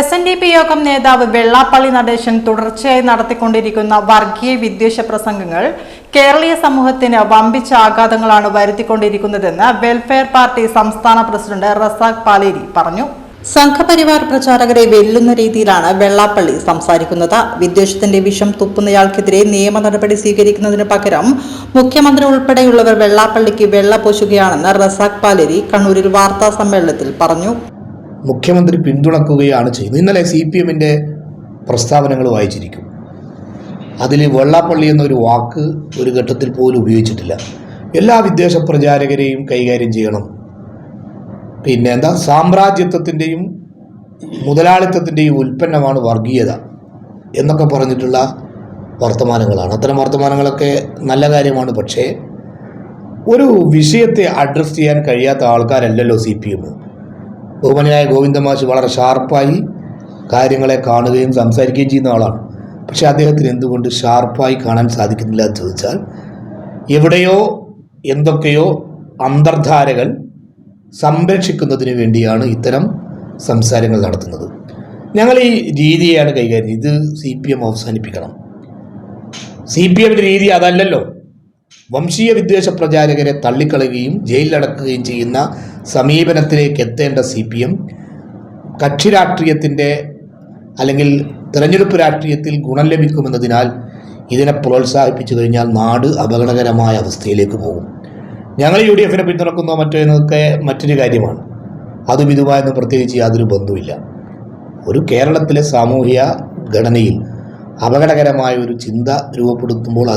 S N D P യോഗം നേതാവ് വെള്ളാപ്പള്ളി നടേശൻ തുടർച്ചയായി നടത്തിക്കൊണ്ടിരിക്കുന്ന വർഗീയ വിദ്വേഷ പ്രസംഗങ്ങൾ കേരളീയ സമൂഹത്തിന് വമ്പിച്ച ആഘാതങ്ങളാണ് വരുത്തിക്കൊണ്ടിരിക്കുന്നതെന്ന് വെൽഫെയർ പാർട്ടി സംസ്ഥാന പ്രസിഡന്റ് റസാഖ് പാലേരി പറഞ്ഞു. സംഘപരിവാർ പ്രചാരകരെ വെല്ലുന്ന രീതിയിലാണ് വെള്ളാപ്പള്ളി സംസാരിക്കുന്നത്. വിദ്വേഷത്തിന്റെ വിഷം തുപ്പുന്നയാൾക്കെതിരെ നിയമ നടപടി സ്വീകരിക്കുന്നതിന് പകരം മുഖ്യമന്ത്രി ഉൾപ്പെടെയുള്ളവർ വെള്ളാപ്പള്ളിക്ക് വെള്ള പൂശുകയാണെന്ന് റസാഖ് പാലേരി കണ്ണൂരിൽ വാർത്താ സമ്മേളനത്തിൽ പറഞ്ഞു. മുഖ്യമന്ത്രി പിന്തുണക്കുകയാണ് ചെയ്യുന്നത്. ഇന്നലെ സി പി എമ്മിന്റെ പ്രസ്താവനകൾ വായിച്ചിരിക്കും. അതിൽ വെള്ളാപ്പള്ളി എന്നൊരു വാക്ക് ഒരു ഘട്ടത്തിൽ പോലും ഉപയോഗിച്ചിട്ടില്ല. എല്ലാ വിദ്വേഷ പ്രചാരകരെയും കൈകാര്യം ചെയ്യണം. പിന്നെ എന്താ? സാമ്രാജ്യത്വത്തിന്റെയും മുതലാളിത്തത്തിന്റെയും ഉൽപ്പന്നമാണ് വർഗീയത എന്നൊക്കെ പറഞ്ഞിട്ടുള്ള വർത്തമാനങ്ങളാണ്. അത്തരം വർത്തമാനങ്ങളൊക്കെ നല്ല കാര്യമാണ്. പക്ഷേ ഒരു വിഷയത്തെ അഡ്രസ്സ് ചെയ്യാൻ കഴിയാത്ത ആൾക്കാരല്ലല്ലോ സി പി എം. ബഹുമാനായ ഗോവിന്ദമാഷ് വളരെ ഷാർപ്പായി കാര്യങ്ങളെ കാണുകയും സംസാരിക്കുകയും ചെയ്യുന്ന ആളാണ്. പക്ഷേ അദ്ദേഹത്തിന് എന്തുകൊണ്ട് ഷാർപ്പായി കാണാൻ സാധിക്കുന്നില്ല എന്ന് ചോദിച്ചാൽ എവിടെയോ എന്തൊക്കെയോ അന്തർധാരകൾ സംരക്ഷിക്കുന്നതിന് വേണ്ടിയാണ് ഇത്തരം സംസാരങ്ങൾ നടത്തുന്നത്. ഞങ്ങൾ ഈ രീതിയാണ് കൈകാര്യം ഇത് സി പി എം അവസാനിപ്പിക്കണം. സി പി എമ്മിന്റെ രീതി അതല്ലല്ലോ. വംശീയ വിദ്വേഷ പ്രചാരകരെ തള്ളിക്കളയുകയും ജയിലിലടക്കുകയും ചെയ്യുന്ന സമീപനത്തിലേക്ക് എത്തേണ്ട സി പി എം കക്ഷി രാഷ്ട്രീയത്തിന്റെ അല്ലെങ്കിൽ തിരഞ്ഞെടുപ്പ് രാഷ്ട്രീയത്തിൽ ഗുണം ലഭിക്കുമെന്നതിനാൽ ഇതിനെ പ്രോത്സാഹിപ്പിച്ചു കഴിഞ്ഞാൽ നാട് അപകടകരമായ അവസ്ഥയിലേക്ക് പോകും. ഞങ്ങൾ യു ഡി എഫിനെ പിന്തുണക്കുന്നോ മറ്റോ എന്നൊക്കെ മറ്റൊരു കാര്യമാണ്. അതും ഇതുമായൊന്നും പ്രത്യേകിച്ച് യാതൊരു ബന്ധവുമില്ല. ഒരു കേരളത്തിലെ സാമൂഹിക ഘടനയിൽ അപകടകരമായ ഒരു ചിന്ത രൂപപ്പെടുത്തുമ്പോൾ